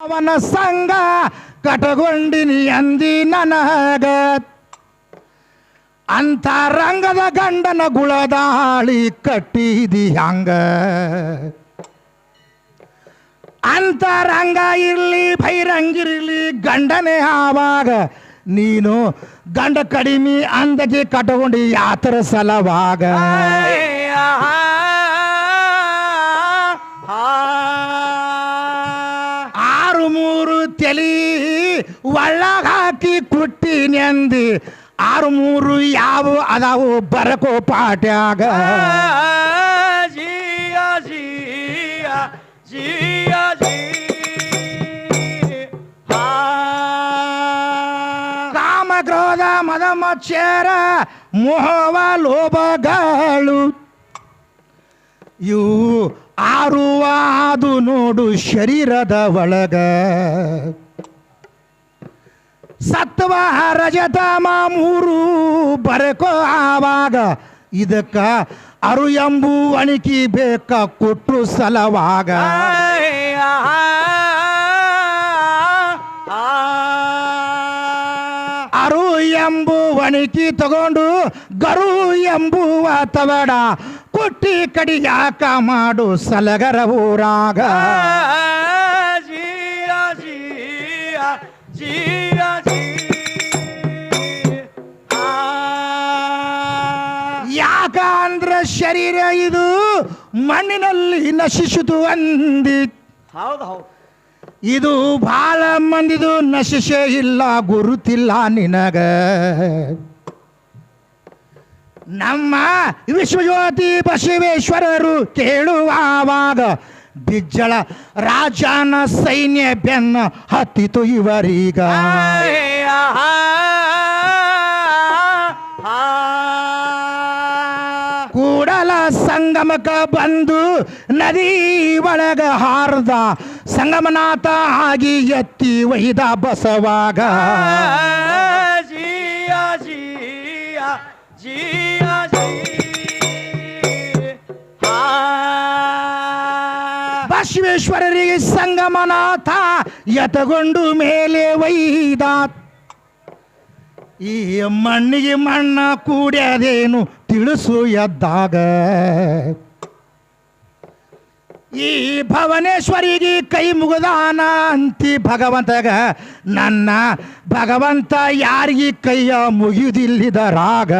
ಅವನ ಸಂಗ ಕಟಗೊಂಡಿನಿ ಅಂದಿ ನನಗ. ಅಂತ ರಂಗದ ಗಂಡನ ಗುಳದಾಳಿ ಕಟ್ಟಿದಿ ಹಂಗ. ಅಂತ ರಂಗ ಇರ್ಲಿ, ಭೈರಂಗಿರ್ಲಿ, ಗಂಡನೇ ಆವಾಗ ನೀನು ಗಂಡ ಕಡಿಮೆ ಅಂದಗೆ ಕಟಗೊಂಡಿ ಯಾತರ ಸಲವಾಗ. ಮೂರು ತಲಿ ಒಳ್ಳಾಗ ಹಾಕಿ ಕುಟ್ಟಿನಿ ಅಂದಿ ಆರು ಮೂರು ಯಾವ ಅದಾವು ಬರಕೋ ಪಾಟ್ಯಾಗ ಕಾಮ ಕ್ರೋಧ ಮದ ಮಚ್ಚರ ಮೋಹವ ಲೋಭಗಳು ಇವು ಆರುವಾದು ನೋಡು ಶರೀರದ ಒಳಗ. ಸತ್ವ ರಜತ ಮೂರು ಬರಕೋ ಆವಾಗ ಇದಕ್ಕ ಅರು ಎಂಬು ಅಣಿಕಿ ಬೇಕ ಕೊಟ್ರು ಸಲವಾಗ. ಅರು ಎಂಬು ಅಣಿಕಿ ತಗೊಂಡು ಗರು ಎಂಬುವ ತವಡ. ಕುಟ್ಟಿ ಕಡಿ ಯಾಕ ಮಾಡು ಸಲಗರ ಊರಾಗ? ಯಾಕ ಅಂದ್ರ ಶರೀರ ಇದು ಮಣ್ಣಿನಲ್ಲಿ ನಶಿಸಿತು ಅಂದಿ. ಹೌದು ಹೌದು. ಇದು ಬಾಳ ಮಂದಿದು ನಶಿಸೇ ಇಲ್ಲ ಗುರುತಿಲ್ಲ ನಿನಗ. ನಮ್ಮ ವಿಶ್ವಜ್ಯೋತಿ ಬಸವೇಶ್ವರರು ಕೇಳುವಾಗ ಬಿಜ್ಜಳ ರಾಜನ ಸೈನ್ಯ ಬೆನ್ನ ಹತ್ತಿತು ಇವರೀಗ. ಕೂಡಲ ಸಂಗಮಕ ಬಂದು ನದಿ ಒಳಗ ಹಾರ್ದ ಸಂಗಮನಾಥ ಆಗಿ ಎತ್ತಿ ಒಯ್ದ ಬಸವಾಗ. ಬಸವೇಶ್ವರರಿಗೆ ಸಂಗಮನಾಥ ಯತಗೊಂಡು ಮೇಲೆ ವೈದ ಈ ಮಣ್ಣಿಗೆ ಮಣ್ಣ ಕೂಡ್ಯದೇನು ತಿಳಿಸು ಎದ್ದಾಗ. ಈ ಭವನೇಶ್ವರಿಗೆ ಕೈ ಮುಗದಾನ ಅಂತಿ ಭಗವಂತಗ, ನನ್ನ ಭಗವಂತ ಯಾರಿಗೆ ಕೈಯ ಮುಗಿದಿಲ್ಲಿದ ರಾಗ?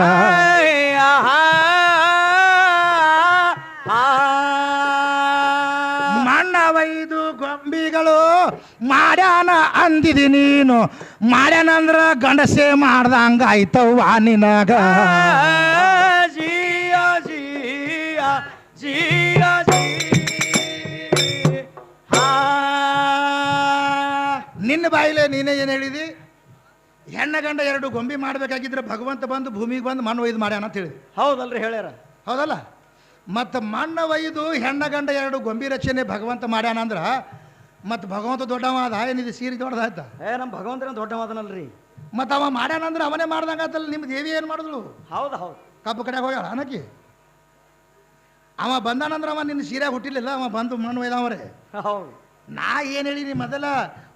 ಮಣ್ಣ ಒಯ್ದು ಗೊಂಬಿಗಳು ಮಾಡ್ಯಾನ ಅಂದಿದಿ ನೀನು. ಮಾಡ್ಯಾನಂದ್ರ ಗಂಡಸೆ ಮಾಡ್ದಂಗ ಆಯ್ತವ್ವ ನಿನಗ. ನಿನ್ನ ಬಾಯಿಲೆ ನೀನೇ ಏನು ಹೇಳಿದಿ? ಹೆಣ್ಣ ಗಂಡ ಎರಡು ಗೊಂಬಿ ಮಾಡಬೇಕಾಗಿದ್ರೆ ಭಗವಂತ ಬಂದು ಭೂಮಿಗೆ ಬಂದು ಮಣ್ಣು ಒಯ್ದು ಮಾಡ್ಯಾನ ಅಂತ ಹೇಳಿ ಹೌದಲ್ರಿ ಹೇಳ್ಯಾರ. ಹೌದಲ್ಲ? ಮತ್ತು ಮಣ್ಣ ಒಯ್ದು ಹೆಣ್ಣ ಗಂಡ ಎರಡು ಗೊಂಬಿ ರಚನೆ ಭಗವಂತ ಮಾಡ್ಯಾನ ಅಂದ್ರೆ ಮತ್ತು ಭಗವಂತ ದೊಡ್ಡವ ಅದ ಏನಿದೆ ಸೀರೆ ದೊಡ್ಡದಾಯ್ತ? ಏ ನಮ್ಮ ಭಗವಂತನ ದೊಡ್ಡವಾದನಲ್ರಿ. ಮತ್ತು ಅವ ಮಾಡ್ಯಾನಂದ್ರೆ ಅವನೇ ಮಾಡ್ದಂಗಾತಲ್ಲ ನಿಮ್ಮ ದೇವಿ ಏನು ಮಾಡಿದ್ಳು? ಹೌದು ಹೌದು. ಕಬ್ಬು ಕಡೆಗೆ ಹೋಗ್ಯಾಳ ಅನಕಿ ಅವ ಬಂದಾನಂದ್ರೆ ಅವ ನಿನ್ನ ಸೀರೆ ಹುಟ್ಟಿಲಿಲ್ಲ ಅವ ಬಂದು ಮಣ್ಣು ಒಯ್ದವರೇ ಹೌದು. ನಾ ಏನು ಹೇಳಿನಿ ಮೊದಲ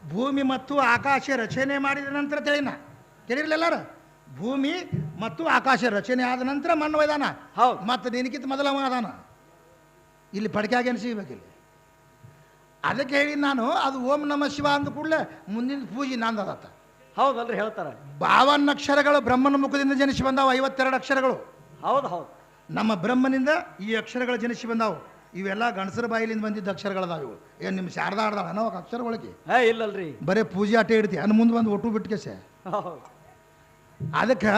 ಭೂಮಿ ಮತ್ತು ಆಕಾಶ ರಚನೆ ಮಾಡಿದ ನಂತರ ತಿಳಿನ. ತಿಳಿರ್ಲಿಲ್ಲಾರ ಭೂಮಿ ಮತ್ತು ಆಕಾಶ ರಚನೆ ಆದ ನಂತರ ಮಣ್ಣು ಒಯ್ದಾನ ಹೌದು. ಮತ್ತು ನಿನಗಿಂತ ಮೊದಲ ಅದಾನ ಇಲ್ಲಿ ಪಡ್ಕ್ಯಾಗೇನು ಸಿಗಬೇಕಿಲ್ಲ ಅದಕ್ಕೆ ಹೇಳಿ ನಾನು ಅದು ಓಂ ನಮ ಶಿವ ಅಂದ ಕೂಡಲೇ ಮುಂದಿನ ಪೂಜೆ ನಂದದತ್ತ. ಹೌದಲ್ರಿ ಹೇಳ್ತಾರೆ. ಬಾವನ್ ಅಕ್ಷರಗಳು ಬ್ರಹ್ಮನ ಮುಖದಿಂದ ಜನಿಸಿ ಬಂದಾವ ಐವತ್ತೆರಡು ಅಕ್ಷರಗಳು. ಹೌದು ಹೌದು. ನಮ್ಮ ಬ್ರಹ್ಮನಿಂದ ಈ ಅಕ್ಷರಗಳು ಜನಿಸಿ ಬಂದಾವು. ಇವೆಲ್ಲ ಗಣಸರ ಬಾಯಿಲಿಂದ ಬಂದಿದ್ದ ಅಕ್ಷರಗಳದಾವ ಇವು. ಏನು ನಿಮ್ಮ ಶಾರದಾ ಆಡ್ದಾಳ ಅನ್ನೋ ಅಕ್ಷರಗಳಿಗೆ? ಹೇ ಇಲ್ಲಲ್ರಿ. ಬರೇ ಪೂಜೆ ಆಟ ಇಡ್ತಿ. ಅನ್ನ ಮುಂದೆ ಬಂದು ಒಟ್ಟು ಬಿಟ್ಕೆಸೆ. ಹೌದು. ಅದಕ್ಕೆ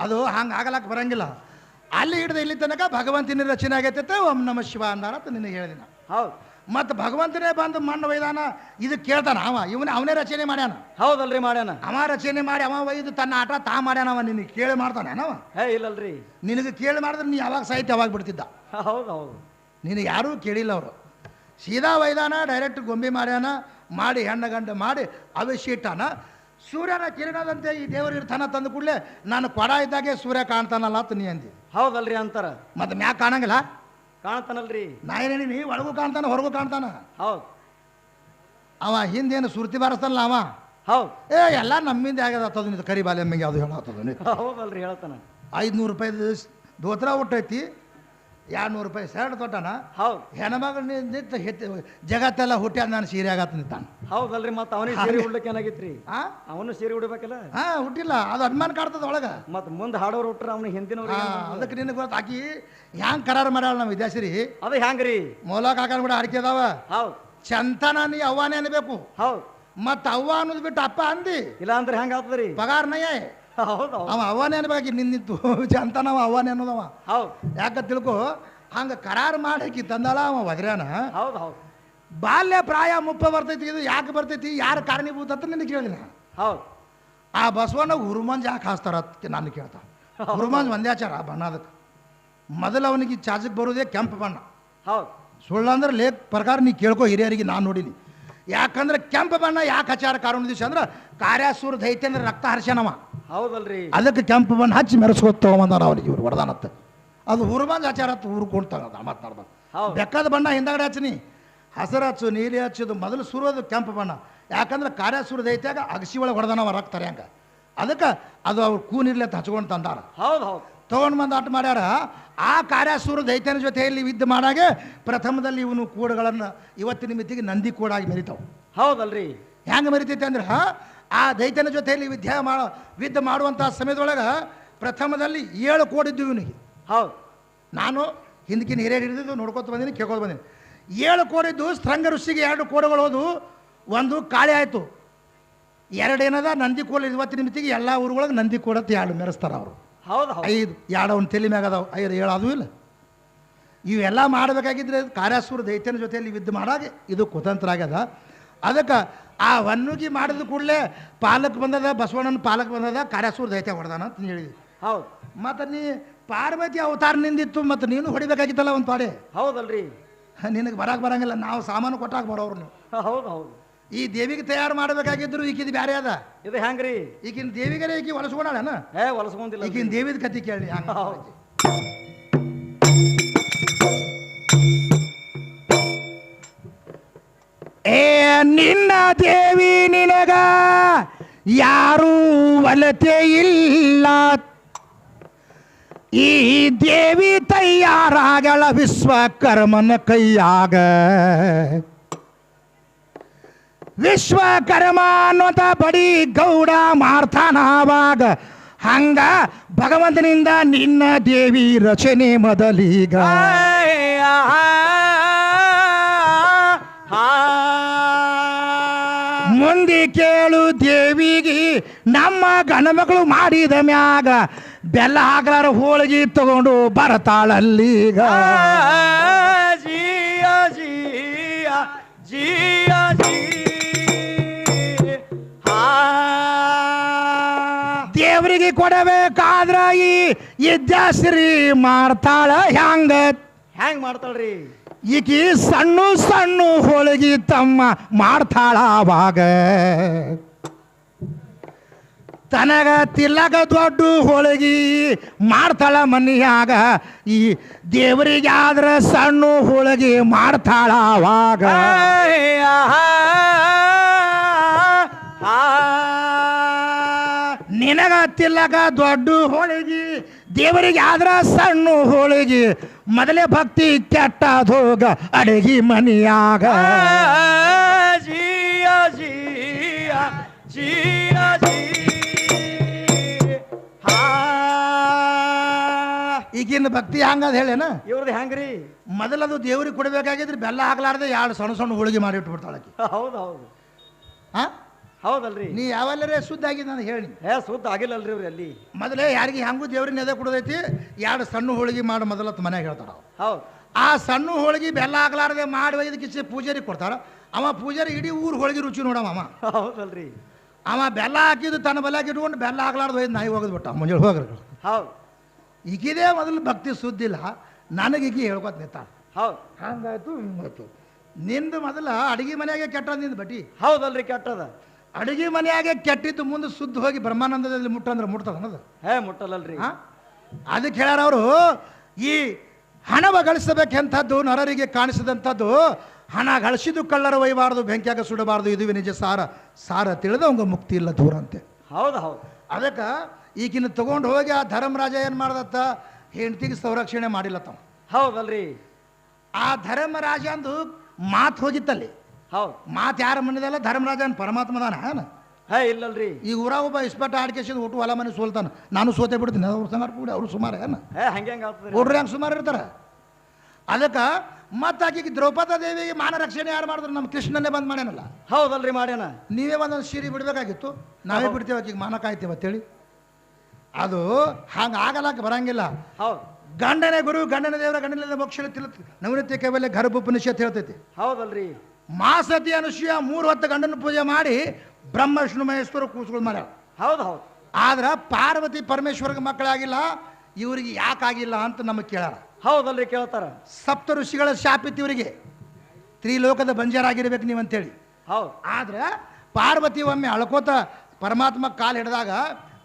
ಅದು ಹಂಗೆ ಆಗಲಕ್ಕೆ ಬರಂಗಿಲ್ಲ. ಅಲ್ಲಿ ಹಿಡಿದು ಇಲ್ಲಿ ತನಕ ಭಗವಂತನ ರಚನೆ ಆಗೈತೆ ಓಂ ನಮ ಶಿವ ಅಂದಾರ ಅಂತ ನಿನಗೆ ಹೇಳಿದಿನ ಹೌದು. ಮತ್ತು ಭಗವಂತನೇ ಬಂದು ಮಣ್ಣು ವೈದಾನ ಇದು ಕೇಳ್ತಾನ ಅವ. ಇವನೇ ಅವನೇ ರಚನೆ ಮಾಡ್ಯಾನ. ಹೌದಲ್ರಿ ಮಾಡ್ಯಾನ. ಅವ ರಚನೆ ಮಾಡಿ ಅವ ಒಯ್ದು ತನ್ನ ಆಟ ತಾ ಮಾಡ್ಯಾನ ಅವ. ನಿನಗೆ ಕೇಳಿ ಮಾಡ್ತಾನ ಅವ ಹೇ ಇಲ್ಲಲ್ರಿ. ನಿನಗೆ ಕೇಳಿ ಮಾಡಿದ್ರೆ ನೀ ಯಾವಾಗ ಸಾಹಿತ್ಯ ಅವಾಗ ಬಿಡ್ತಿದ್ದ? ಹೌದು ಹೌದು. ನೀನು ಯಾರೂ ಕೇಳಿಲ್ಲ ಅವರು. ಸೀದಾ ವೈದಾನ ಡೈರೆಕ್ಟ್ ಗೊಂಬೆ ಮಾಡ್ಯಾನ ಮಾಡಿ ಹೆಣ್ಣ ಗಂಡ ಮಾಡಿ ಅವಶ್ಯ ಇಟ್ಟಾನ ಸೂರ್ಯನ ಕಿರಣದಂತೆ ಈ ದೇವರು ಇರ್ತಾನ ತಂದ ಕೂಡಲೇ ನಾನು ಕೊಡ ಇದ್ದಾಗೆ ಸೂರ್ಯ ಕಾಣ್ತಾನಲ್ಲ ಅಂತ ನೀ ಅಂದಿ. ಹೌದಲ್ರಿ ಅಂತಾರ. ಮತ್ತೆ ಮ್ಯಾಕ್ ಕಾಣಂಗಿಲ್ಲ? ಕಾಣ್ತಾನಲ್ರಿ. ನಾ ಏನೇನಿ ಒಳಗೂ ಕಾಣ್ತಾನ ಹೊರಗೂ ಕಾಣ್ತಾನ? ಹೌದು. ಅವ ಹಿಂದೇನು ಸುರ್ತಿ ಬಾರಿಸ್ತಾನಲ್ಲ ಅವ? ಹೌದು. ಏ ಎಲ್ಲ ನಮ್ಮಿಂದ ಆಗ್ಯದ ನಿಂದು ಕರಿ ಬಾಲೆ ಅಮ್ಮಿಗೆ ಅದು ಹೇಳತ್ತದ ಹೌದಲ್ರಿ ಹೇಳ್ತಾನ. ಐದುನೂರು ರೂಪಾಯಿ ದೋತ್ರ ಹುಟ್ಟೈತಿ ಎರಡು ನೂರು ರೂಪಾಯಿ ಶರ್ಟ್ ತೊಟ್ಟಾನ? ಹೌದು. ಹೆಣ್ಮಗಳು ನಿಂತ ಜಗತ್ತೆಲ್ಲ ಹುಟ್ಟ್ಯಾದ ನಾನು ಸೀರೆ ಆಗತ್ತ ನಿಂತಾನ. ಹೌದಲ್ರಿ ಮತ್ತೆ ಅವನಿಗೆ ಸೀರೆ ಉಡ್ಲಿಕ್ಕೆ ಏನಾಗಿತ್ರಿ? ಆ? ಅವನು ಸೀರೆ ಉಡ್ಬೇಕಲ್ಲ? ಹಾ ಹುಟ್ಟಿಲ್ಲ. ಅದು ಅನುಮಾನ ಕಾಡ್ತದ ಒಳಗ. ಮತ್ ಮುಂದೆ ಹಾಡೋರು ಹುಟ್ರ ಅವನು ಹಿಂದಿನ ಅದಕ್ಕೆ ನಿನಗೆ ಗೊತ್ತ ಆಕಿ ಹ್ಯಾಂಗ್ ಕರಾರು ಮಾಡ್ಯಾಳ ನಮ್ಮ ವಿದ್ಯಾಸಿರಿ ಅದು ಹ್ಯಾಂಗ್ರಿ? ಮೌಲ ಕಾಕನ ಕೂಡ ಅಡಿಕೆ ಅದಾವ. ಹೌದು. ಚಂತನ ನೀ ಅವ್ವಾನೇ ಅನ್ಬೇಕು. ಹೌದು. ಮತ್ತ ಅವ್ವ ಅನ್ನೋದು ಬಿಟ್ಟು ಅಪ್ಪ ಅಂದಿ. ಇಲ್ಲ ಅಂದ್ರೆ ಹೆಂಗ ಆಗ್ತದ್ರಿ? ಪಗಾರ್ ನಯ್ಯ. ಹೌದು. ಅವ ಅವ್ವಾನೇ ಅನ್ಬೇಕು ನಿನ್ನಿತ್ತು ನಾವು ಅವ ಅವ್ವಾನೇ ಅನ್ನೋದವ. ಹೌದು. ಯಾಕ ತಿಳ್ಕೊ? ಹಂಗ ಕರಾರು ಮಾಡಾಕಿ ತಂದಲ್ಲ ಅವ ವಜ್ರಾನ ಹೌದು ಹೌದು. ಬಾಲ್ಯ ಪ್ರಾಯ ಮುಪ್ಪ ಬರ್ತೈತಿ ಇದು ಯಾಕೆ ಬರ್ತೈತಿ ಯಾರು ಕಾರಣೀಭೂತ ಅಂತ ನಿನಗೆ ಕೇಳಿನ ಹೌದು. ಆ ಬಸವನ ಹುರುಮಂಜ್ ಯಾಕೆ ಹಾಸ್ತಾರ ಅಂತ ನಾನು ಕೇಳ್ತಾ. ಹುರುಮಂಜ್ ಒಂದ್ಯಾಚಾರ ಬಣ್ಣದಕ್ಕೆ ಮೊದಲು ಅವನಿಗೆ ಚಾಜಕ್ಕೆ ಬರೋದೇ ಕೆಂಪು ಬಣ್ಣ. ಹೌದು. ಸುಳ್ಳಂದ್ರೆ ಲೇಖ ಪ್ರಕಾರ ನೀ ಕೇಳ್ಕೊ ಹಿರಿಯರಿಗೆ ನಾನು ನೋಡೀನಿ. ಯಾಕಂದ್ರೆ ಕೆಂಪು ಬಣ್ಣ ಯಾಕೆ ಆಚಾರ ಕಾರಣ ದಿವಸ ಅಂದ್ರೆ ಕಾರ್ಯಾಸೂರ ದೈತ್ಯ ಅಂದ್ರೆ ರಕ್ತ ಹರ್ಷನವ. ಹೌದಲ್ರಿ. ಅದಕ್ಕೆ ಕೆಂಪು ಬಣ್ಣ ಹಚ್ಚಿ ಮೆರೆಸ್ಕೊತ ತಗೊಂಬಂದಾರ ಅವ್ರಿಗೆ ಇವ್ರು ಹೊಡೆದಾನತ್ತ ಅದು ಹುರುಮಂಜ್ ಆಚಾರ ಹತ್ತು ಊರು ಹೌದು. ಬೆಕ್ಕದ ಬಣ್ಣ ಹಿಂದಗಡೆ ಹಚ್ಚಿನಿ. ಹಸಿರು ಹಚ್ಚು ನೀಲಿ ಹಚ್ಚೋದು ಮೊದಲು ಸುರೋದು ಕೆಂಪು ಬಣ್ಣ. ಯಾಕಂದ್ರೆ ಕಾರ್ಯಾಸೂರ ದೈತ್ಯಾಗ ಅಗಸಿ ಒಳಗೆ ಹೊಡೆದಾನವ ಹಾಕ್ತಾರೆ ಹಂಗ. ಅದಕ್ಕೆ ಅದು ಅವ್ರು ಕೂನಿರ್ಲಿ ಅಂತ ಹಚ್ಕೊಂಡು ತಂದಾರ. ಹೌದು ಹೌದು. ತೊಗೊಂಡು ಬಂದು ಆಟ ಮಾಡ್ಯಾರ. ಆ ಕಾರ್ಯಾಸೂರ ದೈತ್ಯನ ಜೊತೆಯಲ್ಲಿ ವಿದ್ಯೆ ಮಾಡಾಗೆ ಪ್ರಥಮದಲ್ಲಿ ಇವನು ಕೂಡಗಳನ್ನು ಇವತ್ತಿನ ಮಿತಿಗೆ ನಂದಿ ಕೂಡಾಗಿ ಮೆರಿತಾವು. ಹೌದಲ್ರಿ. ಹೆಂಗೆ ಮೆರಿತೈತೆ ಅಂದ್ರೆ ಆ ದೈತ್ಯನ ಜೊತೆಯಲ್ಲಿ ವಿದ್ಯೆ ಮಾಡ ವಿದ್ಯೆ ಮಾಡುವಂಥ ಸಮಯದೊಳಗೆ ಪ್ರಥಮದಲ್ಲಿ ಏಳು ಕೋಡಿದ್ದು ಇವನಿಗೆ. ಹೌದು. ನಾನು ಹಿಂದಕ್ಕಿನ ಹಿರಿಯರು ಹಿಡಿದು ನೋಡ್ಕೊತ ಬಂದೀನಿ ಕೇಳ್ಕೊತ ಬಂದೀನಿ. ಏಳು ಕೋಡಿದ್ದು ಸ್ತ್ರಂಗ ಋಷಿಗೆ ಎರಡು ಕೋಡುಗಳು ಹೋದು ಒಂದು ಕಾಳೆ ಆಯಿತು. ಎರಡೇನದ ನಂದಿ ಕೋಲ ಇವತ್ತಿನ ಮಿತಿಗೆ ಎಲ್ಲ ಊರುಗಳಿಗೆ ನಂದಿ ಕೋಡತ್ತೆ ಎರಡು ಮೆರೆಸ್ತಾರೆ ಅವರು. ಹೌದು ಹೌದು. ಐದು ಎರಡು ಅವ್ನ ತಲೆ ಮ್ಯಾಗ ಅದಾವ ಐದು ಏಳು ಅದು ಇಲ್ಲ. ಇವೆಲ್ಲ ಮಾಡಬೇಕಾಗಿದ್ರೆ ಕಾರ್ಯಾಸುರ ದೈತ್ಯನ ಜೊತೆಯಲ್ಲಿ ವಿದ್ಯೆ ಮಾಡಾಗ ಇದು ಕುತಂತ್ರ ಆಗ್ಯದ. ಅದಕ್ಕೆ ಆ ವನ್ನುಗಿ ಮಾಡಿದ ಕೂಡಲೇ ಪಾಲಕ್ ಬಂದದ ಬಸವಣ್ಣನ ಪಾಲಕ್ ಬಂದದ ಕಾರ್ಯಾಸೂರ್ ದೈತ್ಯ ಹೊಡೆದಾನ ಅಂತ ಹೇಳಿದ್ವಿ ಹೌದು. ಮತ್ತು ನೀ ಪಾರ್ವತಿ ಅವತಾರ ನಿಂದಿತ್ತು ಮತ್ತು ನೀನು ಹೊಡಿಬೇಕಾಗಿತ್ತಲ್ಲ ಒಂದು ಪಾಡೆ? ಹೌದಲ್ರಿ. ನಿನಗೆ ಬರಕ್ಕೆ ಬರಂಗಿಲ್ಲ ನಾವು ಸಾಮಾನು ಕೊಟ್ಟಾಗ ಬರೋರು ನೀವು. ಹೌದು ಹೌದು. ಈ ದೇವಿಗೆ ತಯಾರು ಮಾಡಬೇಕಾಗಿದ್ರು ಈಕಿದು ಬ್ಯಾರೆ ಅದ. ಇದು ಹೆಂಗ್ರಿ ಈಗಿನ ದೇವಿಗರೇ ಈಕಿ ಹೊಲಸ್ಕೊಳಣ ಏ ಹೊಲಸ್ಕೊಂಡಿಲ್ಲ ಈಗಿನ ದೇವಿದ ಕತೆ ಕೇಳಿ ಹಂಗ. ನಿನ್ನ ದೇವಿ ನಿನಗ ಯಾರೂ ಒಲತೆ ಇಲ್ಲ. ಈ ದೇವಿ ತಯ್ಯಾರಾಗಳ ವಿಶ್ವಕರ್ಮನ ಕೈಯಾಗ. ವಿಶ್ವಕರ್ಮ ಅನ್ನೋದ ಬಡಿ ಗೌಡ ಮಾಡ್ತಾನಾವಾಗ ಹಂಗ ಭಗವಂತನಿಂದ ನಿನ್ನ ದೇವಿ ರಚನೆ ಮೊದಲೀಗ. ಮುಂದೆ ಕೇಳು ದೇವಿಗೆ ನಮ್ಮ ಗಣಮಗಳು ಮಾಡಿದ ಮ್ಯಾಗ ಬೆಲ್ಲ ಹಾಕಲಾರ ಹೋಳಿಗೆ ತಗೊಂಡು ಬರತಾಳಲ್ಲೀಗ ಜಿಯ ಜಿಯ ಜಿಯ ಜಿ ದೇವರಿಗೆ ಕೊಡಬೇಕಾದ್ರ ಈ ಇದ್ದಾಶ್ರೀ ಮಾಡ್ತಾಳ ಹ್ಯಾಂಗ? ಹೆಂಗ್ ಮಾಡ್ತಾಳ್ರಿ? ಈಕಿ ಸಣ್ಣ ಸಣ್ಣ ಹೋಳಿಗೆ ತಮ್ಮ ಮಾಡ್ತಾಳ ಅವಾಗ. ತನಗ ತಿಲ್ಲಗ ದೊಡ್ಡ ಹೋಳಿಗೆ ಮಾಡ್ತಾಳ ಮನೆಯಾಗ. ಈ ದೇವರಿಗೆ ಆದ್ರ ಸಣ್ಣ ಹೋಳಿಗೆ ಮಾಡ್ತಾಳ ನಿನಗ ತಿಲ್ಲಗ ದೊಡ್ಡ ಹೋಳಿಗೆ ದೇವರಿಗೆ ಆದ್ರ ಸಣ್ಣ ಹೋಳಿಗೆ ಮೊದಲೇ ಭಕ್ತಿ ಕೆಟ್ಟದೋಗ ಅಡಗಿ ಮನಿಯಾಗ. ಜಿಯ ಜಿಯ ಜಿಯ ಜಿ ಈಗಿನ ಭಕ್ತಿ ಹಂಗದ ಹೇಳೇನ? ಇವ್ರದ್ದು ಹೆಂಗ್ರಿ ಮೊದಲದು ದೇವ್ರಿಗೆ ಕೊಡಬೇಕಾಗಿದ್ರೆ ಬೆಲ್ಲ ಹಾಕ್ಲಾರ್ದೆ ಎರಡು ಸಣ್ಣ ಸಣ್ಣ ಹೋಳಿಗೆ ಮಾಡಿ ಇಟ್ಬಿಡ್ತಾಳಕ್ಕೆ ಹೌದು ಹೌದು. ಹಾ ಹೌದಲ್ರಿ. ನೀ ಯಾವಲ್ಲರೇ ಶುದ್ಧ ಆಗಿದೆ ನಾನು ಹೇಳಿ. ಏ ಸುದ್ದ ಆಗಿಲ್ಲಲ್ರಿ ಇವ್ರು ಅಲ್ಲಿ ಮೊದಲೇ ಯಾರಿಗೆ ಹೆಂಗೂ ದೇವ್ರಿಗೆ ನೆದೆ ಕೊಡೋದೈತಿ ಎರಡು ಸಣ್ಣ ಹೋಳಿಗೆ ಮಾಡಿ ಮೊದಲತ್ತು ಮನೆಗೆ ಹೇಳ್ತಾರ ಅವ್ರು. ಹೌದು. ಆ ಸಣ್ಣ ಹೋಳಿಗೆ ಬೆಲ್ಲ ಆಗ್ಲಾರ್ದೆ ಮಾಡಿ ಒಯ್ದು ಕಿಚ್ಚಿ ಪೂಜಾರಿ ಕೊಡ್ತಾರ. ಅವ ಪೂಜಾರಿ ಇಡೀ ಊರು ಹೋಳಿಗೆ ರುಚಿ ನೋಡವ ಅವ. ಹೌದಲ್ರಿ. ಅವ ಬೆಲ್ಲ ಹಾಕಿದ್ದು ತನ್ನ ಬೆಲ್ಲ ಇಟ್ಕೊಂಡು ಬೆಲ್ಲ ಆಗ್ಲಾರ್ದು ಒಯ್ದು ನಾಯಿ ಹೋಗೋದು ಬಿಟ್ಟ. ಮುಂಜಾನೆ ಹೋಗ್ರಿ ಹೌದು. ಈಗಿದೇ ಮೊದಲು ಭಕ್ತಿ ಸುದ್ದಿಲ್ಲ ನನಗೆ ಈಗ ಹೇಳ್ಕೊತ ನಿಂತಾಳ. ಹೌದು. ಹಂಗಾಯ್ತು ಹಿಂಗಾಯ್ತು. ನಿಂದು ಮೊದಲ ಅಡಿಗೆ ಮನೆಗೆ ಕೆಟ್ಟ ನಿಂದು ಬಟ್ಟಿ. ಹೌದಲ್ರಿ ಕೆಟ್ಟದ. ಅಡಿಗೆ ಮನೆಯಾಗೆ ಕೆಟ್ಟಿದ್ದು ಮುಂದೆ ಸುದ್ದಿ ಹೋಗಿ ಬ್ರಹ್ಮಾನಂದದಲ್ಲಿ ಮುಟ್ಟಂದ್ರೆ ಮುಟ್ತದ ಅನ್ನೋದು? ಹೇ ಮುಟ್ಟಲ್ಲಲ್ರಿ? ಅದಕ್ಕೆ ಹೇಳ್ಯಾರ ಅವರು ಈ ಹಣವ ಗಳಿಸಬೇಕೆಂಥದ್ದು ನರರಿಗೆ ಕಾಣಿಸಿದಂಥದ್ದು ಹಣ ಗಳಿಸಿದ್ದು ಕಳ್ಳರ ಒಯ್ಯಬಾರ್ದು ಬೆಂಕಿಯಾಗ ಸುಡಬಾರ್ದು ಇದುವೇ ನಿಜ ಸಾರ. ಸಾರ ತಿಳಿದ ಅವಂಗ ಮುಕ್ತಿ ಇಲ್ಲ ದೂರ ಅಂತೆ. ಹೌದು ಹೌದು. ಅದಕ್ಕೆ ಈಗಿನ ತಗೊಂಡು ಹೋಗಿ ಆ ಧರ್ಮರಾಜ ಏನು ಮಾಡ್ದತ್ತ? ಹೆಂಡತಿಗೆ ಸಂರಕ್ಷಣೆ ಮಾಡಿಲ್ಲ ತಾವ ಹೌದಲ್ರಿ. ಆ ಧರ್ಮರಾಜ ಅಂದು ಮಾತು ಹೋಗಿತ್ತಲ್ಲಿ. ಹೌದು. ಮಾತು ಯಾರ ಮನೆದಲ್ಲ ಧರ್ಮರಾಜನ್ ಪರಮಾತ್ಮದಾನ ಹೇ ಇಲ್ಲಲ್ರಿ. ಈ ಊರಾಗ ಒಬ್ಬ ಇಸ್ಪೆಟ್ ಆಡ್ಕೇಸಿದ ಊಟ ಹೊಲ ಮನೆ ಸೋಲ್ತಾನ. ನಾನು ಸೋತೆ ಬಿಡ್ತೀನಿ ಅವ್ರ ಸಂಗಾರ ಕೂಡ ಅವ್ರು ಸುಮಾರು ಏನ ಹೇ ಹಂಗೆ ಹೆಂಗೆ ಆಗ್ತದ್ರಿ? ಹುಡ್ರಿ ಹಂಗೆ ಸುಮಾರು ಇರ್ತಾರ? ಅದಕ್ಕೆ ಮತ್ತೆ ಆಕೆಗೆ ದ್ರೌಪದ ದೇವಿಗೆ ಮಾನ ರಕ್ಷಣೆ ಯಾರು ಮಾಡಿದ್ರು? ನಮ್ಮ ಕೃಷ್ಣನೇ ಬಂದ್ ಮಾಡ್ಯಾನಲ್ಲ? ಹೌದಲ್ರಿ ಮಾಡ್ಯಾನ. ನೀವೇ ಒಂದೊಂದು ಸೀರೆ ಬಿಡಬೇಕಾಗಿತ್ತು. ನಾವೇ ಬಿಡ್ತೇವೆ ಆಕೆಗೆ ಮಾನ ಕಾಯ್ತೇವೆ ಅಂತೇಳಿ. ಅದು ಹಂಗೆ ಆಗಲಾಕ ಬರಂಗಿಲ್ಲ. ಹೌದು. ಗಂಡನೇ ಗುರು ಗಂಡನ ದೇವರ ಗಂಡನ ಮೋಕ್ಷ ತಿಳ ನವೃತ್ತಿ ಗರ್ಭ ಉಪನಿಷತ್ ಹೇಳ್ತೈತಿ. ಹೌದಲ್ರಿ. ಮಾಸತಿ ಅನುಷ್ಯ ಮೂರು ಹೊತ್ತು ಗಂಡನ ಪೂಜೆ ಮಾಡಿ ಬ್ರಹ್ಮ ವಿಷ್ಣು ಮಹೇಶ್ವರ ಕೂಸುಗಳು ಮಾಡ್ಯಾರ ಹೌದು ಹೌದು. ಆದ್ರೆ ಪಾರ್ವತಿ ಪರಮೇಶ್ವರ್ಗೆ ಮಕ್ಕಳಾಗಿಲ್ಲ ಇವರಿಗೆ ಯಾಕಾಗಿಲ್ಲ ಅಂತ ನಮಗೆ ಕೇಳಾರ. ಹೌದಲ್ರಿ ಕೇಳ್ತಾರ. ಸಪ್ತ ಋಷಿಗಳ ಶಾಪಿತ್ತು ಇವರಿಗೆ. ತ್ರಿಲೋಕದ ಬಂಜಾರಾಗಿರ್ಬೇಕು ನೀವು ಅಂತೇಳಿ ಹೌದು. ಆದ್ರೆ ಪಾರ್ವತಿ ಒಮ್ಮೆ ಅಳ್ಕೋತ ಪರಮಾತ್ಮ ಕಾಲು ಹಿಡಿದಾಗ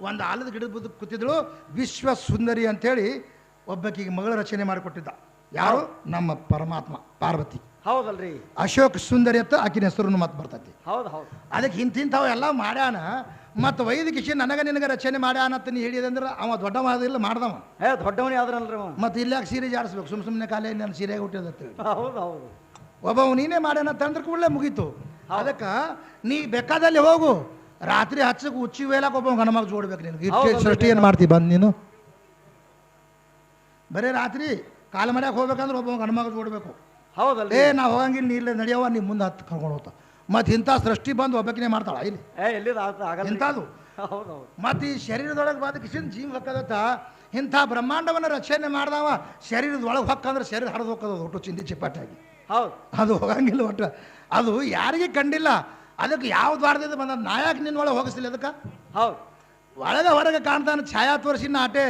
ಒಂದು ಆಲದ ಗಿಡದ ಬುದ್ಧ ಕೂತಿದ್ಳು ವಿಶ್ವ ಸುಂದರಿ ಅಂತೇಳಿ ಒಬ್ಬಕಿಗೆ ಮಗಳ ರಚನೆ ಮಾಡಿಕೊಟ್ಟಿದ್ದ. ಯಾರು? ನಮ್ಮ ಪರಮಾತ್ಮ ಪಾರ್ವತಿ. ಹೌದಲ್ರಿ. ಅಶೋಕ್ ಸುಂದರಿ ಅಂತ ಆಕಿನ ಹೆಸರು ಮತ್ತೆ ಬರ್ತೈತಿ. ಹೌದು ಹೌದು. ಅದಕ್ಕೆ ಇಂತಿಂಥವು ಎಲ್ಲ ಮಾಡ್ಯಾನ. ಮತ್ತು ವೈದ್ಯಕೀಯ ನನಗೆ ನಿನಗೆ ರಚನೆ ಮಾಡ್ಯಾನ ಅಂತ ನೀ ಹೇಳಿದಂದ್ರೆ ಅವ ದೊಡ್ಡವಾದಿಲ್ಲ ಮಾಡ್ದವ. ಏ ದೊಡ್ಡವನೇ ಆದ್ರಲ್ರಿ ಅವ. ಮತ್ತು ಇಲ್ಲಾಗ ಸೀರೆ ಜಾಡಿಸ್ಬೇಕು? ಸುಮ್ ಸುಮ್ಮನೆ ಕಾಲೇ ನಾನು ಸೀರೆ ಹುಟ್ಟಿದ ಹೌದು ಹೌದು. ಒಬ್ಬವ ನೀನೇ ಮಾಡ್ಯಾನ ತಂದ್ರೆ ಕೂಡಲೇ ಮುಗೀತು. ಅದಕ್ಕೆ ನೀ ಬೇಕಾದಲ್ಲಿ ಹೋಗು. ರಾತ್ರಿ ಹಚ್ಚಕ್ಕೆ ಉಚ್ಚಿ ವೇಲಕ್ಕೆ ಒಬ್ಬ ಗಣಮಗ ಜೋಡ್ಬೇಕು ನಿನಗೆ. ಸೃಷ್ಟಿ ಏನು ಮಾಡ್ತಿ ಬಂದು ನೀನು? ಬರೀ ರಾತ್ರಿ ಕಾಲು ಮರ್ಯಾಗ ಹೋಗ್ಬೇಕಂದ್ರೆ ಒಬ್ಬ ಗಣಮಗ ಜೋಡ್ಬೇಕು ಹೌದಲ್ರಿ. ಏ ನಾವು ಹೋಗಂಗಿಲ್ಲ ನೀ ಇಲ್ಲೇ ನಡೆಯವ ನೀ ಮುಂದೆ ಹತ್ತು ಕರ್ಕೊಂಡು ಹೋಗ್ತಾ. ಮತ್ತು ಇಂಥ ಸೃಷ್ಟಿ ಬಂದು ಒಬ್ಬಕಿನೇ ಮಾಡ್ತಾಳ ಇಲ್ಲಿ. ಏ ಇಲ್ಲಿ ಆಗಲ್ಲ ಇಂಥದ್ದು ಹೌದು ಹೌದು ಮತ್ತು ಈ ಶರೀರದೊಳಗೆ ಬಾದ ಕಿಶನ್ ಜೀವ ಹಾಕದತ್ತ ಇಂಥ ಬ್ರಹ್ಮಾಂಡವನ್ನು ರಕ್ಷಣೆ ಮಾಡ್ದವ ಶರೀರದೊಳಗೆ ಹೊಕ್ಕಂದ್ರೆ ಶರೀರ ಹರಿದು ಹೋಗೋದು ಒಟ್ಟು ಚಿಂದಿ ಚಿಪ್ಪಾಟಾಗಿ. ಹೌದು. ಅದು ಹೋಗಂಗಿಲ್ಲ ಒಟ್ಟು. ಅದು ಯಾರಿಗೆ ಕಂಡಿಲ್ಲ ಅದಕ್ಕೆ ಯಾವ ದ್ವಾರದಿಂದ ಬಂದ ನಾಯಕ ನಿನ್ನೊಳಗೆ ಹೋಗಿಸಲಿ ಅದಕ್ಕೆ? ಹೌದು. ಒಳಗೆ ಹೊರಗೆ ಕಾಣ್ತಾನೆ ಛಾಯಾ ತೋರಿಸಿನ ಆಟೆ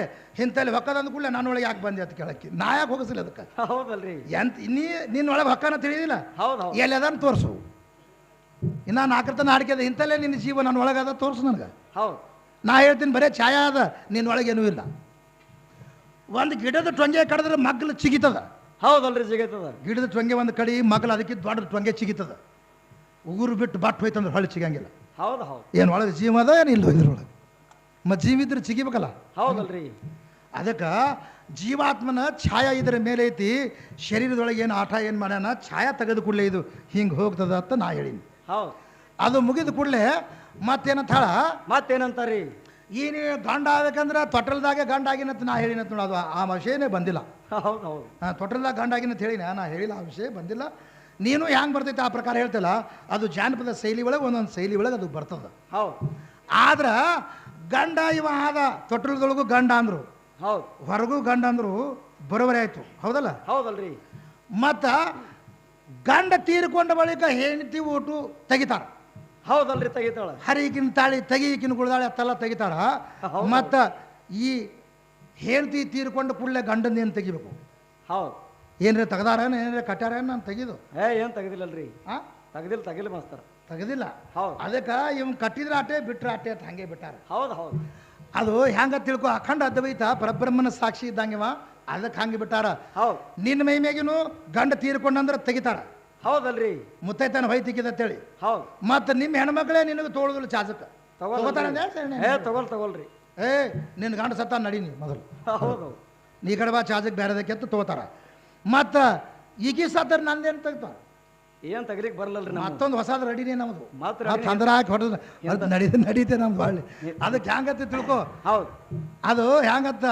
ಇಂತಲ್ಲಿ ಹೊಕ್ಕದಂದ ಕೂಡಲೇ ನನ್ನೊಳಗೆ ಯಾಕೆ ಬಂದೆ ಅಂತ ಕೇಳಕ್ಕೆ? ಯಾಕೆ ಹೋಗಿಸಿಲ್ಲ ಅದಕ್ಕೆ? ಹೌದಲ್ರಿ. ಎಂತ ನೀ ನಿನ್ನೊಳಗೆ ಹೊಕ್ಕನ ತಿಳಿದಿಲ್ಲ? ಹೌದು ಎಲ್ಲಿ ಅದನ್ನು ತೋರಿಸು. ಇನ್ನು ನಾಡಿಕೆ ಅದ ಇಂತಲ್ಲೇ ನಿನ್ನ ಜೀವ ನನ್ನ ಒಳಗೆ ಅದ ತೋರಿಸು ನನಗೆ. ಹೌದು. ನಾ ಹೇಳ್ತೀನಿ ಬರೇ ಛಾಯಾ ಅದ ನಿನ್ನೊಳಗೆ ಏನೂ ಇಲ್ಲ. ಒಂದು ಗಿಡದ ಟೊಂಗೆ ಕಡಿದ್ರೆ ಮಗ್ಲು ಚಿಗಿತದ. ಹೌದಲ್ರಿ ಸಿಗತ್ತದ ಗಿಡದ ಟೊಂಗೆ ಒಂದು ಕಡಿ ಮಗ್ಲು ಅದಕ್ಕೆ ದೊಡ್ಡ ಟೊಂಗೆ ಚಿಗಿತದ. ಉಗುರು ಬಿಟ್ಟು ಬಟ್ ಹೋಯ್ತಂದ್ರೆ ಹೊಳೆ ಚಿಗಂಗಿಲ್ಲ. ಹೌದು ಹೌದು. ಏನು ಒಳಗೆ ಜೀವ ಅದ ಏನು ಇಲ್ಲ ಇದ್ರೊಳಗೆ. ಮತ್ತು ಜೀವಿದ್ರೆ ಚಿಗಿಬೇಕಲ್ಲ ಹೌದಲ್ರಿ. ಅದಕ್ಕೆ ಜೀವಾತ್ಮನ ಛಾಯಾ ಇದರ ಮೇಲೆ ಐತಿ ಶರೀರದೊಳಗೆ ಏನು ಆಟ ಏನು ಮಾಡ್ಯಾನ ಛಾಯಾ ತೆಗೆದು ಕೂಡಲೇ ಇದು ಹಿಂಗೆ ಹೋಗ್ತದ ಅಂತ ನಾ ಹೇಳೀನಿ. ಹೌದು. ಅದು ಮುಗಿದ ಕೂಡಲೇ ಮತ್ತೇನಂತ ಹೇಳ? ಮತ್ತೇನಂತಾರಿ? ನೀವು ಗಂಡ ಆಗ್ಬೇಕಂದ್ರೆ ತೊಟ್ಟಲ್ದಾಗೆ ಗಂಡ ಆಗಿನಂತ ನಾ ಹೇಳಿನಂತ ನೋಡು ಅದು ಆ ವಿಷಯನೇ ಬಂದಿಲ್ಲ. ಹೌದು ಹೌದು. ಹಾಂ ತೊಟ್ಟಲ್ದಾಗ ಗಂಡ ಆಗಿನಂತ ಹೇಳಿನ ನಾ ಹೇಳಿಲ್ಲ ಆ ವಿಷಯ ಬಂದಿಲ್ಲ. ನೀನು ಹ್ಯಾಂಗೆ ಬರ್ತೈತೆ ಆ ಪ್ರಕಾರ ಹೇಳ್ತಿಲ್ಲ ಅದು ಜಾನಪದ ಶೈಲಿ ಒಳಗೆ ಒಂದೊಂದು ಶೈಲಿ ಒಳಗೆ ಅದು ಬರ್ತದೆ. ಹೌದು. ಆದ್ರೆ ಗಂಡ ಇವ ಆದ ತೊಟ್ಟಲದೊಳಗೂ ಗಂಡ ಅಂದ್ರು. ಹೌದು. ಹೊರಗೂ ಗಂಡ ಅಂದ್ರು ಬರೋಬರಿ ಆಯ್ತು. ಹೌದಲ್ಲ? ಹೌದಲ್ರಿ. ಮತ್ತ ಗಂಡ ತೀರ್ಕೊಂಡ ಬಳಿಕ ಹೆಂಡತಿ ಊಟು ತೆಗಿತಾರ. ಹೌದಲ್ರಿ ತೆಗಿತಾಳ. ಹರಿಕಿನ ತಾಳಿ ತೆಗಿಕಿನ ಗುಳ್ದಾಳಿ ಅತ್ತೆಲ್ಲ ತೆಗಿತಾರ. ಮತ್ತ ಈ ಹೆಂಡತಿ ತೀರ್ಕೊಂಡ ಕೂಡಲೇ ಗಂಡನ ಏನು ತೆಗಿಬೇಕು? ಹೌದು. ಏನ್ರಿ ತೆಗ್ದಾರ ಏನ್ರಿ ಕಟ್ಟಾರ ನಾನು ತೆಗಿದು? ಏ ಏನು ತೆಗ್ದಿಲ್ಲಲ್ರಿ. ಹಾಂ ತೆಗ್ದಿಲ್ಲ ತೆಗಿಲ್ಲ ಮಾಸ್ತರ. ತೆಗೆದಿಲ್ಲ. ಹೌದು. ಅದಕ್ಕೆ ಇವ್ನು ಕಟ್ಟಿದ್ರ ಆಟೆ ಬಿಟ್ರೆ ಆಟೆ ಅಂತ ಹಂಗೆ ಬಿಟ್ಟಾರ. ಹೌದು ಹೌದು. ಅದು ಹೆಂಗ ತಿಳ್ಕೊ ಅಖಂಡ ಅದ್ವೈತ ಪರಬ್ರಹ್ಮನ ಸಾಕ್ಷಿ ಇದ್ದಂಗೆವ ಅದಕ್ಕೆ ಹಂಗೆ ಬಿಟ್ಟಾರ. ಹೌದು. ನಿನ್ನ ಮೈ ಮ್ಯಾಗಿನೂ ಗಂಡ ತೀರ್ಕೊಂಡಂದ್ರೆ ತೆಗಿತಾರ. ಹೌದಲ್ರಿ. ಮುತ್ತೈತನ ಹೊಯ್ತಿಕ್ಕಿದಂತೇಳಿ ಹೌದು. ಮತ್ತೆ ನಿಮ್ಮ ಹೆಣ್ಮಕ್ಳೇ ನಿನಗೆ ತೋಳುದಿಲ್ಲ ಚಾಚಕ್ಕೆ ಏ ತಗೊಲ್ ತಗೊಳ್ರಿ. ಏ ನಿನ್ನ ಗಂಡ ಸತ್ತ ನಡಿ ನೀ ಮೊದಲು. ಹೌದು. ನೀ ಕಡೆ ಬಾ ಚಾಚಕ್ಕೆ ಬೇರೆದಕ್ಕೆ ಅಂತ ತಗೋತಾರ. ಮತ್ತು ಈಗ ಸತ್ತರ ನಂದೇನು ತೆಗ್ತಾರ? ಏನ್ ತೆಗಿಲಿಕ್ ನಮ್ಮ ಮತ್ತೊಂದು ಹೊಸದ ರೆಡಿನೇ ನಮ್ದು. ಮಾತ್ರ ಮತ್ತೆ ಅಂದ್ರೆ ಹಾಕಿ ಹೊಡೆದ ಅದು ನಡೀತೆ ನಡೀತೆ ನಮ್ದು ಬಾಳಿ ಅದಕ್ಕೆ ಹೆಂಗತ್ತೆ ತಿಳ್ಕೊ? ಹೌದು. ಅದು ಹ್ಯಾಂಗತ್ತ?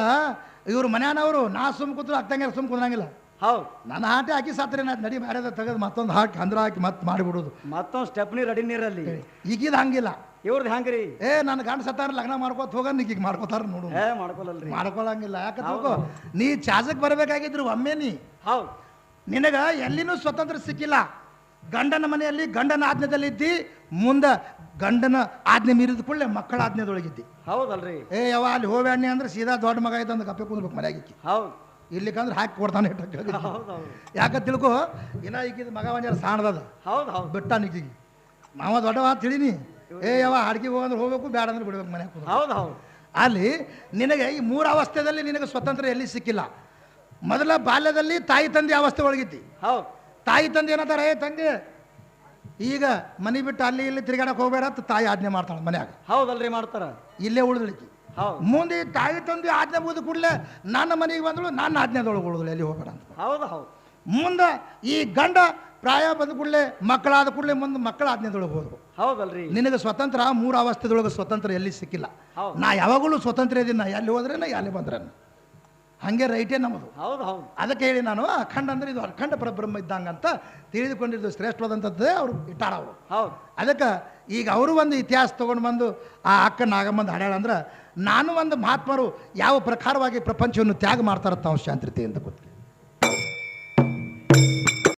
ಇವ್ರು ಮನ್ಯಾನವರು ನಾ ಸುಮ್ ಕೂತ್ರು ಅಕ್ಕಂಗೆ ಸುಮ್ ಕುಂದ್ರಂಗಿಲ್ಲ ಹೌದು. ನನ್ನ ಹಾಟೆ ಹಾಕಿ ಸಾತ್ರಿ ನಾ ನಡಿ ಮಾಡ್ಯದ ತೆಗೆದು ಮತ್ತೊಂದು ಹಾಕಿ ಅಂದ್ರ ಹಾಕಿ ಮತ್ತೆ ಮಾಡಿಬಿಡೋದು. ಮತ್ತೊಂದು ಸ್ಟೆಪ್ನಿ ರೆಡಿ ನೀರಲ್ಲಿ. ಈಗಿದ ಹಂಗಿಲ್ಲ. ಇವ್ರದ್ದು ಹ್ಯಾಂಗ್ರಿ? ಏ ನನ್ನ ಗಂಡ ಸತ್ತಾರ ಲಗ್ನ ಮಾಡ್ಕೋತ ಹೋಗ ಈಗ ಮಾಡ್ಕೋತಾರ ನೋಡು. ಏ ಮಾಡ್ಕೊಳಲ್ರಿ ಮಾಡ್ಕೊಳಂಗಿಲ್ಲ. ಯಾಕೆ ತಿಳ್ಕೊ? ನೀ ಚಾಜಕ್ ಬರಬೇಕಾಗಿದ್ರು ಒಮ್ಮೆ ನೀ. ಹೌದು. ನಿನಗ ಎಲ್ಲಿನೂ ಸ್ವತಂತ್ರ ಸಿಕ್ಕಿಲ್ಲ. ಗಂಡನ ಮನೆಯಲ್ಲಿ ಗಂಡನ ಆಜ್ಞೆದಲ್ಲಿ ಇದ್ದಿ ಮುಂದೆ ಗಂಡನ ಆಜ್ಞೆ ಮೀರಿದ ಕೂಡಲೇ ಮಕ್ಕಳ ಆಜ್ಞೆದೊಳಗಿದ್ದಿ ಹೌದಲ್ರಿ. ಏ ಯಾವ ಅಲ್ಲಿ ಹೋಗ್ಯಾಣಿ ಅಂದ್ರೆ ಸೀದಾ ದೊಡ್ಡ ಮಗ ಇದ್ದಂದು ಕಪ್ಪೆ ಕುಂದ್ಬೇಕು ಮನೆಯಾಗಿಕ್ಕಿ ಹೌದು. ಇಲ್ಲಿಕಂದ್ರೆ ಹಾಕಿ ಕೊಡ್ತಾನೆ ಯಾಕೆ ತಿಳ್ಕೊ ಇನ್ನ ಈಗಿದ ಮಗ ಒಂಜಾರ ಸಾಣದದ. ಹೌದು ಹೌದು ಬಿಟ್ಟ ನಿಕ್ಕಿಗೆ ಮಾವ ದೊಡ್ಡವ ತಿಳಿನಿ. ಏ ಯಾವ ಅಡ್ಗೆ ಹೋಗಂದ್ರೆ ಹೋಗ್ಬೇಕು ಬೇಡ ಅಂದ್ರೆ ಬಿಡ್ಬೇಕು ಮನೆ ಹೌದು ಹೌದು ಅಲ್ಲಿ ನಿನಗೆ ಈ ಮೂರು ಅವಸ್ಥೆದಲ್ಲಿ ನಿನಗೆ ಸ್ವತಂತ್ರ ಎಲ್ಲಿ ಸಿಕ್ಕಿಲ್ಲ? ಮೊದಲ ಬಾಲ್ಯದಲ್ಲಿ ತಾಯಿ ತಂದೆ ಅವಸ್ಥೆ ಒಳಗಿದ್ದಿ. ಹೌದು. ತಾಯಿ ತಂದೆ ಏನಂತಾರೆ ಏ ತಂಗಿ ಈಗ ಮನೆ ಬಿಟ್ಟು ಅಲ್ಲಿ ಇಲ್ಲಿ ತಿರುಗಾಡಕ್ಕೆ ಹೋಗ್ಬೇಡ ಅಂತ ತಾಯಿ ಆಜ್ಞೆ ಮಾಡ್ತಾಳೆ ಮನ್ಯಾಗ. ಹೌದಲ್ರಿ ಮಾಡ್ತಾರ. ಇಲ್ಲೇ ಉಳಿದಳಿಕಿ. ಮುಂದೆ ತಾಯಿ ತಂದೆ ಆಜ್ಞೆ ಮುಗಿದ ಕೂಡಲೇ ನನ್ನ ಮನೆಗೆ ಬಂದಳು ನನ್ನ ಆಜ್ಞೆದೊಳಗೆ ಉಳಿದಳು ಎಲ್ಲಿ ಹೋಗ್ಬೇಡ ಅಂತ. ಹೌದು ಹೌದು. ಮುಂದೆ ಈ ಗಂಡ ಪ್ರಾಯ ಬಂದ ಕೂಡಲೇ ಮಕ್ಕಳಾದ ಕೂಡಲೇ ಮುಂದೆ ಮಕ್ಕಳ ಆಜ್ಞೆದೊಳಗೆ ಹೋದ್ರು. ಹೌದಲ್ರಿ. ನಿನಗೆ ಸ್ವತಂತ್ರ ಮೂರು ಅವಸ್ಥೆದೊಳಗೆ ಸ್ವತಂತ್ರ ಎಲ್ಲಿ ಸಿಕ್ಕಿಲ್ಲ. ನಾ ಯಾವಾಗಲೂ ಸ್ವತಂತ್ರ ಇದ್ದೀನಿ ನಾ ಎಲ್ಲಿ ಹೋದ್ರೆ ನಾ ಎಲ್ಲಿ ಬಂದ್ರೆ ಹಾಗೆ ರೈಟೇ ನಮ್ಮದು. ಹೌದು ಹೌದು. ಅದಕ್ಕೆ ಹೇಳಿ ನಾನು ಅಖಂಡ ಅಂದ್ರೆ ಇದು ಅಖಂಡ ಪರಬ್ರಹ್ಮ ಅಂತ ತಿಳಿದುಕೊಂಡಿದ್ದು ಶ್ರೇಷ್ಠವಾದಂಥದ್ದೇ ಅವರು ಇಟ್ಟಾರ ಅವರು. ಹೌದು. ಅದಕ್ಕೆ ಈಗ ಅವರು ಒಂದು ಇತಿಹಾಸ ತೊಗೊಂಡು ಬಂದು ಆ ಅಕ್ಕ ನಾಗಮ್ಮಂದು ಹಾಡ್ಯಾಳ ಅಂದ್ರೆ ನಾನು ಒಂದು ಮಹಾತ್ಮರು ಯಾವ ಪ್ರಕಾರವಾಗಿ ಪ್ರಪಂಚವನ್ನು ತ್ಯಾಗ ಮಾಡ್ತಾರ ತಾವು ಶಾಂತಿತೆ ಅಂತ ಗೊತ್ತು.